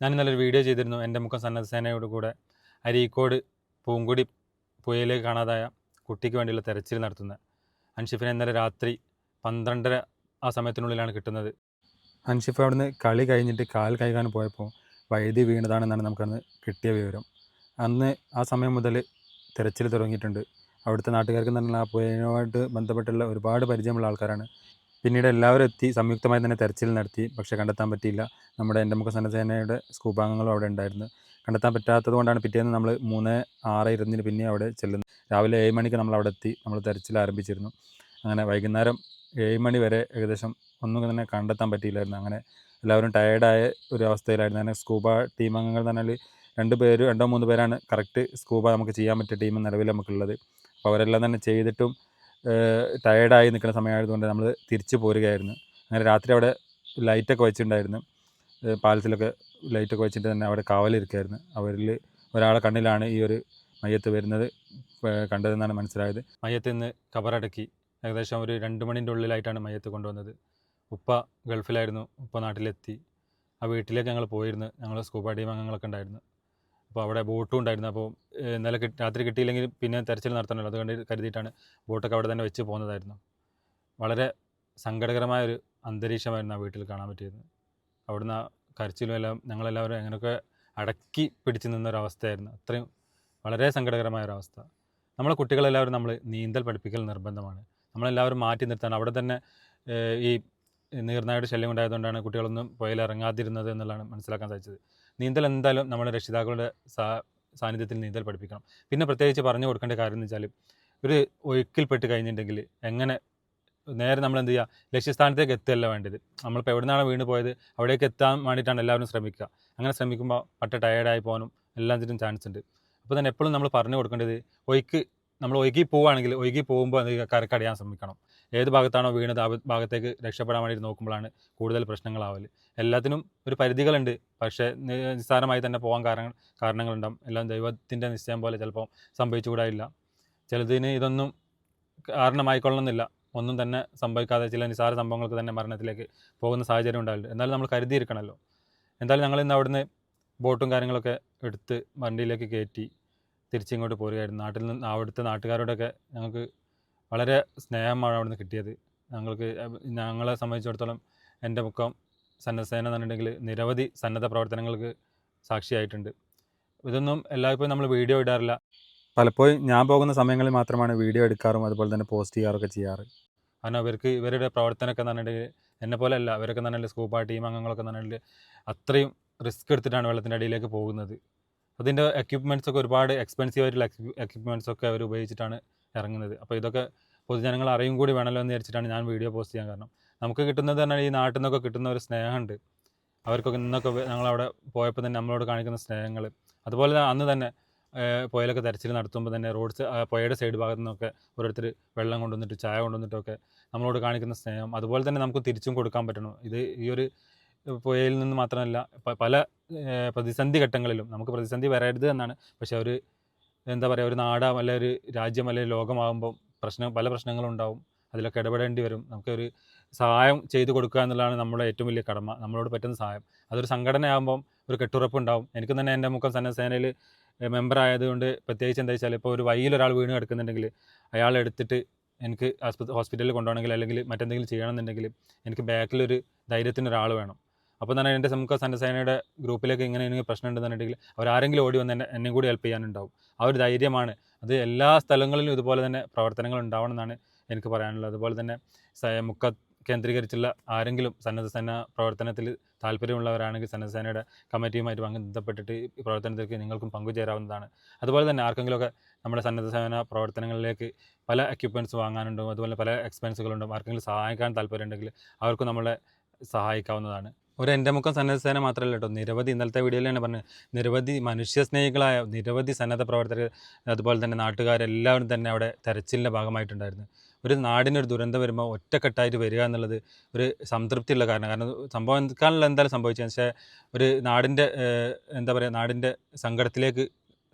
ഞാൻ ഇന്നലെ ഒരു വീഡിയോ ചെയ്തിരുന്നു. എന്റെ മുഖം സന്നദ്ധ സേനയോട് കൂടെ അരീക്കോട് പൂങ്കുടി പുഴയിലേക്ക് കാണാതായ കുട്ടിക്ക് വേണ്ടിയുള്ള തെരച്ചിൽ നടത്തുന്നത് അൻഷിഫിനെ ഇന്നലെ രാത്രി പന്ത്രണ്ടര ആ സമയത്തിനുള്ളിലാണ് കിട്ടുന്നത്. അൻഷിഫ് അവിടുന്ന് കളി കഴിഞ്ഞിട്ട് കാൽ കൈകാൻ പോയപ്പോൾ വൈദ്യുതി വീണതാണെന്നാണ് നമുക്കന്ന് കിട്ടിയ വിവരം. അന്ന് ആ സമയം മുതൽ തിരച്ചിൽ തുടങ്ങിയിട്ടുണ്ട്. അവിടുത്തെ നാട്ടുകാർക്ക് തന്നെ ആ പുഴയുമായിട്ട് ബന്ധപ്പെട്ടുള്ള ഒരുപാട് പരിചയമുള്ള ആൾക്കാരാണ് പിന്നീട് എല്ലാവരും എത്തി സംയുക്തമായി തന്നെ തെരച്ചിൽ നടത്തി. പക്ഷേ കണ്ടെത്താൻ പറ്റിയില്ല. നമ്മുടെ എന്റെ മുഖ സന്നദ്ധസേനയുടെ സ്കൂപാംഗങ്ങളും അവിടെ ഉണ്ടായിരുന്നു. കണ്ടെത്താൻ പറ്റാത്തത് കൊണ്ടാണ് പിറ്റേന്ന് നമ്മൾ മൂന്ന് ആറ് ഇരുന്നിന് പിന്നെ അവിടെ ചെല്ലുന്നത്. രാവിലെ ഏഴ് മണിക്ക് നമ്മൾ അവിടെ എത്തി. നമ്മൾ തെരച്ചിൽ ആരംഭിച്ചിരുന്നു. അങ്ങനെ വൈകുന്നേരം ഏഴ് മണി വരെ ഏകദേശം ഒന്നും തന്നെ കണ്ടെത്താൻ പറ്റിയില്ലായിരുന്നു. അങ്ങനെ എല്ലാവരും ടയേർഡായ ഒരു അവസ്ഥയിലായിരുന്നു. അങ്ങനെ സ്കൂബ ടീം അംഗങ്ങൾ തന്നെ രണ്ട് പേര് രണ്ടോ മൂന്ന് പേരാണ് കറക്റ്റ് സ്കൂബ നമുക്ക് ചെയ്യാൻ പറ്റിയ ടീം നിലവിൽ നമുക്കുള്ളത്. അപ്പോൾ അവരെല്ലാം തന്നെ ചെയ്തിട്ടും ടയേർഡായി നിൽക്കുന്ന സമയമായതുകൊണ്ട് നമ്മൾ തിരിച്ചു പോരുകയായിരുന്നു. അങ്ങനെ രാത്രി അവിടെ ലൈറ്റൊക്കെ വെച്ചിട്ടുണ്ടായിരുന്നു. പാലത്തിലൊക്കെ ലൈറ്റൊക്കെ വെച്ചിട്ട് തന്നെ അവിടെ കാവലിരിക്കുകയായിരുന്നു അവരിൽ ഒരാളെ കണ്ണിലാണ് ഈ ഒരു മയ്യത്ത് വരുന്നത് കണ്ടതെന്നാണ് മനസ്സിലായത്. മയ്യത്ത് ഇന്ന് കബറടക്കി. ഏകദേശം ഒരു രണ്ട് മണിന്റെ ഉള്ളിലായിട്ടാണ് മയ്യത്ത് കൊണ്ടുവന്നത്. ഉപ്പ ഗൾഫിലായിരുന്നു ഉപ്പ നാട്ടിലെത്തി. ആ വീട്ടിലേക്ക് ഞങ്ങൾ പോയിരുന്നു. ഞങ്ങൾ സ്കൂബ ടീം അംഗങ്ങളൊക്കെ ഉണ്ടായിരുന്നു. അപ്പോൾ അവിടെ ബോട്ടും ഉണ്ടായിരുന്നു. അപ്പോൾ ഇന്നലെ രാത്രി കിട്ടിയില്ലെങ്കിൽ പിന്നെ തെരച്ചിൽ നടത്തണമല്ലോ. അതുകൊണ്ട് കരുതിയിട്ടാണ് ബോട്ടൊക്കെ അവിടെ തന്നെ വെച്ച് പോകുന്നതായിരുന്നു. വളരെ സങ്കടകരമായ ഒരു അന്തരീക്ഷമായിരുന്നു ആ വീട്ടിൽ കാണാൻ പറ്റിയത്. അവിടുന്ന് ആ കരച്ചിലും എല്ലാം ഞങ്ങളെല്ലാവരും എങ്ങനെയൊക്കെ അടക്കി പിടിച്ചു നിന്നൊരവസ്ഥയായിരുന്നു. അത്രയും വളരെ സങ്കടകരമായ ഒരവസ്ഥ നമ്മളെ കുട്ടികളെല്ലാവരും നമ്മൾ നീന്തൽ പഠിപ്പിക്കൽ നിർബന്ധമാണ്. നമ്മളെല്ലാവരും മാറ്റി നിർത്താൻ അവിടെ തന്നെ ഈ നീർനായുടെ ശല്യം ഉണ്ടായതുകൊണ്ടാണ് കുട്ടികളൊന്നും പുഴയിൽ ഇറങ്ങാതിരുന്നത് എന്നുള്ളതാണ് മനസ്സിലാക്കാൻ സാധിച്ചത്. നീന്തൽ എന്തായാലും നമ്മുടെ രക്ഷിതാക്കളുടെ സാ സാന്നിധ്യത്തിൽ നീന്തൽ പഠിപ്പിക്കണം. പിന്നെ പ്രത്യേകിച്ച് പറഞ്ഞു കൊടുക്കേണ്ട കാര്യം എന്ന് വെച്ചാൽ ഒരു ഒഴുക്കിൽപ്പെട്ട് കഴിഞ്ഞിട്ടുണ്ടെങ്കിൽ എങ്ങനെ നേരെ നമ്മൾ എന്ത് ചെയ്യുക ലക്ഷ്യസ്ഥാനത്തേക്ക് എത്തുകയല്ല വേണ്ടത്. നമ്മളിപ്പോൾ എവിടെ നിന്നാണ് വീണ് പോയത് അവിടേക്ക് എത്താൻ വേണ്ടിയിട്ടാണ് എല്ലാവരും ശ്രമിക്കുക. അങ്ങനെ ശ്രമിക്കുമ്പോൾ പട്ട ടയേർഡായി പോകാനും എല്ലാത്തിനും ചാൻസ് ഉണ്ട്. അപ്പോൾ തന്നെ എപ്പോഴും നമ്മൾ പറഞ്ഞു കൊടുക്കേണ്ടത് ഒഴുക്ക് നമ്മൾ ഒഴുകി പോവുകയാണെങ്കിൽ ഒഴുകി പോകുമ്പോൾ അത് കരക്കടയാൻ ശ്രമിക്കണം. ഏത് ഭാഗത്താണോ വീണത് ആ ഭാഗത്തേക്ക് രക്ഷപ്പെടാൻ വേണ്ടി നോക്കുമ്പോഴാണ് കൂടുതൽ പ്രശ്നങ്ങളാവൽ എല്ലാത്തിനും ഒരു പരിധികളുണ്ട്. പക്ഷേ നിസ്സാരമായി തന്നെ പോകാൻ കാരണം കാരണങ്ങളുണ്ടാകും എല്ലാം ദൈവത്തിന്റെ നിശ്ചയം പോലെ ചിലപ്പോൾ സംഭവിച്ചുകൂടായില്ല. ചിലതിന് ഇതൊന്നും കാരണമായിക്കൊള്ളണമെന്നില്ല. ഒന്നും തന്നെ സംഭവിക്കാതെ ചില നിസ്സാര സംഭവങ്ങൾക്ക് തന്നെ മരണത്തിലേക്ക് പോകുന്ന സാഹചര്യം ഉണ്ടാവില്ല എന്നാലും നമ്മൾ കരുതിയിരിക്കണമല്ലോ എന്തായാലും ഞങ്ങൾ ഇന്ന് അവിടുന്ന് ബോട്ടും കാര്യങ്ങളൊക്കെ എടുത്ത് വണ്ടിയിലേക്ക് കയറ്റി തിരിച്ചിങ്ങോട്ട് പോരുകയായിരുന്നു. നാട്ടിൽ നിന്ന് അവിടുത്തെ നാട്ടുകാരോടൊക്കെ ഞങ്ങൾക്ക് വളരെ സ്നേഹമാണ് അവിടുന്ന് കിട്ടിയത്. ഞങ്ങൾക്ക് ഞങ്ങളെ സംബന്ധിച്ചിടത്തോളം എന്റെ മുഖം സന്നദ്ധസേന എന്നുണ്ടെങ്കിൽ നിരവധി സന്നദ്ധ പ്രവർത്തനങ്ങൾക്ക് സാക്ഷിയായിട്ടുണ്ട്. ഇതൊന്നും എല്ലായ്പ്പോഴും നമ്മൾ വീഡിയോ ഇടാറില്ല. പലപ്പോഴും ഞാൻ പോകുന്ന സമയങ്ങളിൽ മാത്രമാണ് വീഡിയോ എടുക്കാറും അതുപോലെ തന്നെ പോസ്റ്റ് ചെയ്യാറൊക്കെ ചെയ്യാറ്. കാരണം ഇവർക്ക് ഇവരുടെ പ്രവർത്തനമൊക്കെ എന്നുണ്ടെങ്കിൽ എന്നെ പോലെ അല്ല അവരൊക്കെ സ്കൂപ്പ് സ്കൂബ ടീം അംഗങ്ങളൊക്കെ നല്ല അത്രയും റിസ്ക് എടുത്തിട്ടാണ് വെള്ളത്തിന്റെ അടിയിലേക്ക് പോകുന്നത്. അതിന്റെ എക്യുപ്മെന്റ്സ് ഒക്കെ ഒരുപാട് എക്സ്പെൻസീവ് ആയിട്ടുള്ള എക്യുപ്മെന്റ്സ് ഒക്കെ അവർ ഉപയോഗിച്ചിട്ടാണ് ഇറങ്ങുന്നത്. അപ്പോൾ ഇതൊക്കെ പൊതുജനങ്ങൾ അറിയും കൂടി വേണമല്ലോ എന്ന് വിചാരിച്ചിട്ടാണ് ഞാൻ വീഡിയോ പോസ്റ്റ് ചെയ്യാൻ കാരണം. നമുക്ക് കിട്ടുന്നത് പറഞ്ഞാൽ ഈ നാട്ടിൽ നിന്നൊക്കെ കിട്ടുന്ന ഒരു സ്നേഹമുണ്ട്. അവർക്കൊക്കെ ഇന്നൊക്കെ ഞങ്ങളവിടെ പോയപ്പോൾ തന്നെ നമ്മളോട് കാണിക്കുന്ന സ്നേഹങ്ങൾ അതുപോലെ തന്നെ അന്ന് തന്നെ പുഴയിലൊക്കെ തെരച്ചിൽ നടത്തുമ്പോൾ തന്നെ റോഡ് പുഴയുടെ സൈഡ് ഭാഗത്തു നിന്നൊക്കെ ഓരോരുത്തർ വെള്ളം കൊണ്ടുവന്നിട്ട് ചായ കൊണ്ടുവന്നിട്ടൊക്കെ നമ്മളോട് കാണിക്കുന്ന സ്നേഹം. അതുപോലെ തന്നെ നമുക്ക് തിരിച്ചും കൊടുക്കാൻ പറ്റണം. ഇത് ഈ ഒരു പുഴയിൽ നിന്ന് മാത്രമല്ല പല പ്രതിസന്ധി ഘട്ടങ്ങളിലും നമുക്ക് പ്രതിസന്ധി വരരുത് എന്നാണ്. പക്ഷെ ഒരു എന്താ പറയുക ഒരു നാടാം അല്ലെ ഒരു രാജ്യം അല്ലെ ലോകമാകുമ്പോൾ പ്രശ്നം പല പ്രശ്നങ്ങളും ഉണ്ടാവും അതിലൊക്കെ ഇടപെടേണ്ടി വരും. നമുക്കൊരു സഹായം ചെയ്തു കൊടുക്കുക എന്നുള്ളതാണ് നമ്മുടെ ഏറ്റവും വലിയ കടമ. നമ്മളോട് പറ്റുന്ന സഹായം. അതൊരു സംഘടനയാകുമ്പം ഒരു കെട്ടുറപ്പ് ഉണ്ടാവും എനിക്ക് തന്നെ എന്റെ മുഖം സന്നദ്ധ സേനയിൽ മെമ്പർ ആയതുകൊണ്ട് പ്രത്യേകിച്ച് എന്താ വെച്ചാൽ ഇപ്പോൾ ഒരു വഴിയിൽ ഒരാൾ വീണ് കിടക്കുന്നുണ്ടെങ്കിൽ അയാളെ എടുത്തിട്ട് എനിക്ക് ഹോസ്പിറ്റലിൽ കൊണ്ടുപോകണമെങ്കിൽ അല്ലെങ്കിൽ മറ്റെന്തെങ്കിലും ചെയ്യണമെന്നുണ്ടെങ്കിൽ എനിക്ക് ബാക്കിലൊരു ധൈര്യത്തിന് ഒരാൾ വേണം. അപ്പോൾ തന്നെ എന്റെ നമുക്ക് സന്നസേനയുടെ ഗ്രൂപ്പിലേക്ക് ഇങ്ങനെ എനിക്ക് പ്രശ്നം ഉണ്ടെന്നുണ്ടെങ്കിൽ അവരാരെങ്കിലും ഓടി വന്ന് എന്നെ കൂടി ഹെൽപ്പ് ചെയ്യാനുണ്ടാവും. ആ ഒരു ധൈര്യമാണ്. അത് എല്ലാ സ്ഥലങ്ങളിലും ഇതുപോലെ തന്നെ പ്രവർത്തനങ്ങൾ ഉണ്ടാവണം എന്നാണ് എനിക്ക് പറയാനുള്ളത്. അതുപോലെ തന്നെ മുഖ കേന്ദ്രീകരിച്ചുള്ള ആരെങ്കിലും സന്നദ്ധസേന പ്രവർത്തനത്തിൽ താല്പര്യമുള്ളവരാണെങ്കിൽ സന്നദ്ധസേനയുടെ കമ്മിറ്റിയുമായിട്ട് ബന്ധപ്പെട്ടിട്ട് ഈ പ്രവർത്തനത്തിലേക്ക് നിങ്ങൾക്കും പങ്കുചേരാവുന്നതാണ്. അതുപോലെ തന്നെ ആർക്കെങ്കിലുമൊക്കെ നമ്മുടെ സന്നദ്ധസേന പ്രവർത്തനങ്ങളിലേക്ക് പല എക്യുപ്മെന്റ്സ് വാങ്ങാനുണ്ടാവും. അതുപോലെ പല എക്സ്പെൻസുകളുണ്ടാവും ആർക്കെങ്കിലും സഹായിക്കാൻ താല്പര്യമുണ്ടെങ്കിൽ അവർക്കും നമ്മളെ സഹായിക്കാവുന്നതാണ്. ഒരു എന്റെ മുഖം സന്നദ്ധ സേന മാത്രമല്ല കേട്ടോ. നിരവധി ഇന്നലത്തെ വീഡിയോയിൽ തന്നെ പറഞ്ഞത് നിരവധി മനുഷ്യസ്നേഹികളായ നിരവധി സന്നദ്ധ പ്രവർത്തകർ അതുപോലെ തന്നെ നാട്ടുകാരെല്ലാവരും തന്നെ അവിടെ തെരച്ചിലിന്റെ ഭാഗമായിട്ടുണ്ടായിരുന്നു. ഒരു നാടിനൊരു ദുരന്തം വരുമ്പോൾ ഒറ്റക്കെട്ടായിട്ട് വരിക എന്നുള്ളത് ഒരു സംതൃപ്തിയുള്ള കാരണം കാരണം സംഭവിക്കാനുള്ള എന്തായാലും സംഭവിച്ചത് പക്ഷേ ഒരു നാടിന്റെ എന്താ പറയുക നാടിന്റെ സങ്കടത്തിലേക്ക്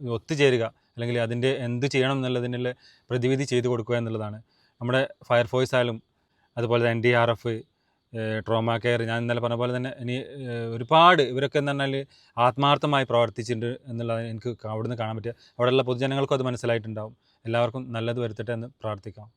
ഒത്തുചേരുക അല്ലെങ്കിൽ അതിന്റെ എന്ത് ചെയ്യണം എന്നുള്ളതിനുള്ള പ്രതിവിധി ചെയ്തു കൊടുക്കുക എന്നുള്ളതാണ്. നമ്മുടെ ഫയർഫോഴ്സ് ആയാലും അതുപോലെ N D R F trauma care ഞാൻ ഇന്നലെ പറഞ്ഞ പോലെ തന്നെ ഇനി ഒരുപാട് ഇവരൊക്കെ എന്ന് പറഞ്ഞാൽ ആത്മാർത്ഥമായി പ്രവർത്തിച്ചിട്ടുണ്ട് എന്നുള്ളത് എനിക്ക് അവിടെ നിന്ന് കാണാൻ പറ്റുക അവിടെയുള്ള പൊതുജനങ്ങൾക്കും അത് മനസ്സിലായിട്ടുണ്ടാവും. എല്ലാവർക്കും നല്ലത് വരുത്തട്ടെ എന്ന് പ്രാർത്ഥിക്കാം.